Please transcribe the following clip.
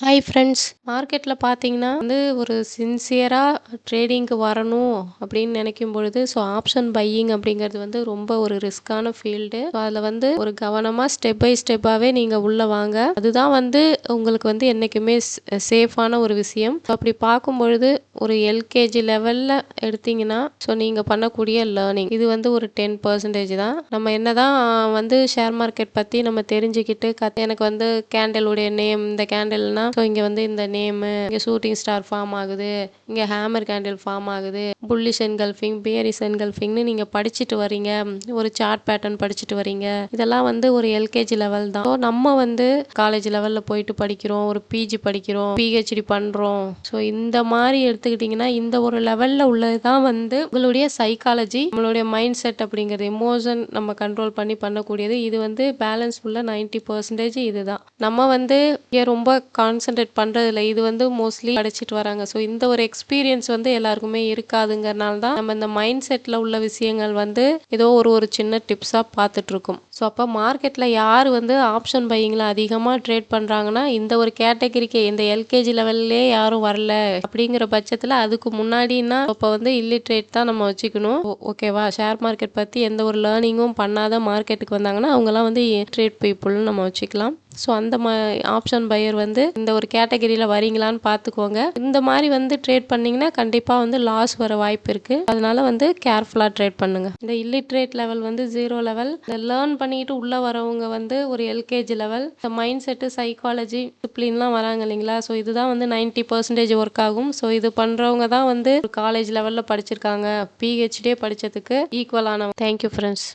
Hi friends மார்க்கெட்டில் பார்த்தீங்கன்னா வந்து ஒரு சின்சியராக ட்ரேடிங்க்கு வரணும் அப்படின்னு நினைக்கும் பொழுது ஸோ ஆப்ஷன் பையிங் அப்படிங்கிறது வந்து ரொம்ப ஒரு ரிஸ்க்கான ஃபீல்டு ஸோ அதில் வந்து ஒரு கவனமாக ஸ்டெப் பை ஸ்டெப்பாகவே நீங்கள் உள்ளே வாங்க. அதுதான் வந்து உங்களுக்கு வந்து என்றைக்குமே சேஃபான ஒரு விஷயம். ஸோ அப்படி பார்க்கும் பொழுது ஒரு எல்கேஜி லெவலில் எடுத்தீங்கன்னா ஸோ நீங்கள் பண்ணக்கூடிய லேர்னிங் இது வந்து ஒரு டென் பர்சன்டேஜ் தான். நம்ம என்ன தான் வந்து ஷேர் மார்க்கெட் பற்றி நம்ம தெரிஞ்சுக்கிட்டு கத் எனக்கு வந்து கேண்டலுடைய நேம் இந்த கேண்டல்னா ஸோ இங்கே வந்து இந்த நேமு இங்கே ஷூட்டிங் ஸ்டார் ஃபார்ம் ஆகுது. இங்கே ஹேமர் கேண்டில் ஃபார்ம் ஆகுது. புல்லிஷ் என்கல்ஃபிங் பியரிஸ் என்கல்ஃபிங்னு நீங்கள் படிச்சுட்டு வரீங்க ஒரு சார்ட் பேட்டர்ன் படிச்சுட்டு வரீங்க இதெல்லாம் வந்து ஒரு எல்கேஜி லெவல் தான். ஸோ நம்ம வந்து காலேஜ் லெவலில் போயிட்டு படிக்கிறோம். ஒரு பிஜி படிக்கிறோம். பிஹெச்டி பண்ணுறோம் ஸோ இந்த மாதிரி எடுத்துக்கிட்டிங்கன்னா இந்த ஒரு லெவலில் உள்ளது தான் வந்து உங்களுடைய சைக்காலஜி நம்மளுடைய மைண்ட் செட் அப்படிங்கிறது. எமோஷன் நம்ம கண்ட்ரோல் பண்ணி பண்ணக்கூடியது. இது வந்து பேலன்ஸ் ஃபுல்லாக நைன்டி பர்சன்டேஜ் இதுதான். நம்ம வந்து இங்கே ரொம்ப கான் கான்சென்ட்ரேட் பண்ணுறதில்ல இது வந்து மோஸ்ட்லி அடைச்சிட்டு வராங்க. ஸோ இந்த ஒரு எக்ஸ்பீரியன்ஸ் வந்து எல்லாருக்குமே இருக்காதுங்கிறனால தான் நம்ம இந்த மைண்ட் செட்டில் உள்ள விஷயங்கள் வந்து ஏதோ ஒரு ஒரு சின்ன டிப்ஸாக பார்த்துட்ருக்கோம். ஸோ அப்போ மார்க்கெட்டில் யார் வந்து ஆப்ஷன் பையிங்கில் அதிகமாக ட்ரேட் பண்ணுறாங்கன்னா இந்த ஒரு கேட்டகரிக்கு இந்த எல்கேஜி லெவல்லே யாரும் வரல அப்படிங்கிற பட்சத்தில் அதுக்கு முன்னாடின்னா இப்போ வந்து இல்லிட்ரேட் தான் நம்ம வச்சுக்கணும். ஓகேவா? ஷேர் மார்க்கெட் பற்றி எந்த ஒரு லேர்னிங்கும் பண்ணாத மார்க்கெட்டுக்கு வந்தாங்கன்னா அவங்களாம் வந்து ட்ரேட் பீப்புள்னு நம்ம வச்சுக்கலாம். ஸோ அந்த மா ஆப்ஷன் பையர் வந்து இந்த ஒரு கேட்டகரியில் வரீங்களான்னு பார்த்துக்கோங்க இந்த மாதிரி வந்து ட்ரேட் பண்ணிங்கன்னா கண்டிப்பாக வந்து லாஸ் வர வாய்ப்பு இருக்குது அதனால வந்து கேர்ஃபுல்லாக ட்ரேட் பண்ணுங்கள் இந்த இல்லிட்ரேட் லெவல் வந்து ஜீரோ லெவல் இந்த லேர்ன் பண்ணிட்டு உள்ளே வரவங்க வந்து ஒரு எல்கேஜி லெவல் இந்த மைண்ட் செட்டு சைக்காலஜி டிசிப்ளின்லாம் வராங்க இல்லைங்களா? ஸோ இதுதான் வந்து நைன்ட்டி பர்சன்டேஜ் ஒர்க் ஆகும். ஸோ இது பண்ணுறவங்க தான் வந்து காலேஜ் லெவலில் படிச்சிருக்காங்க. பிஹெச்டியே படித்ததுக்கு ஈக்குவலான தேங்க்யூ ஃப்ரெண்ட்ஸ்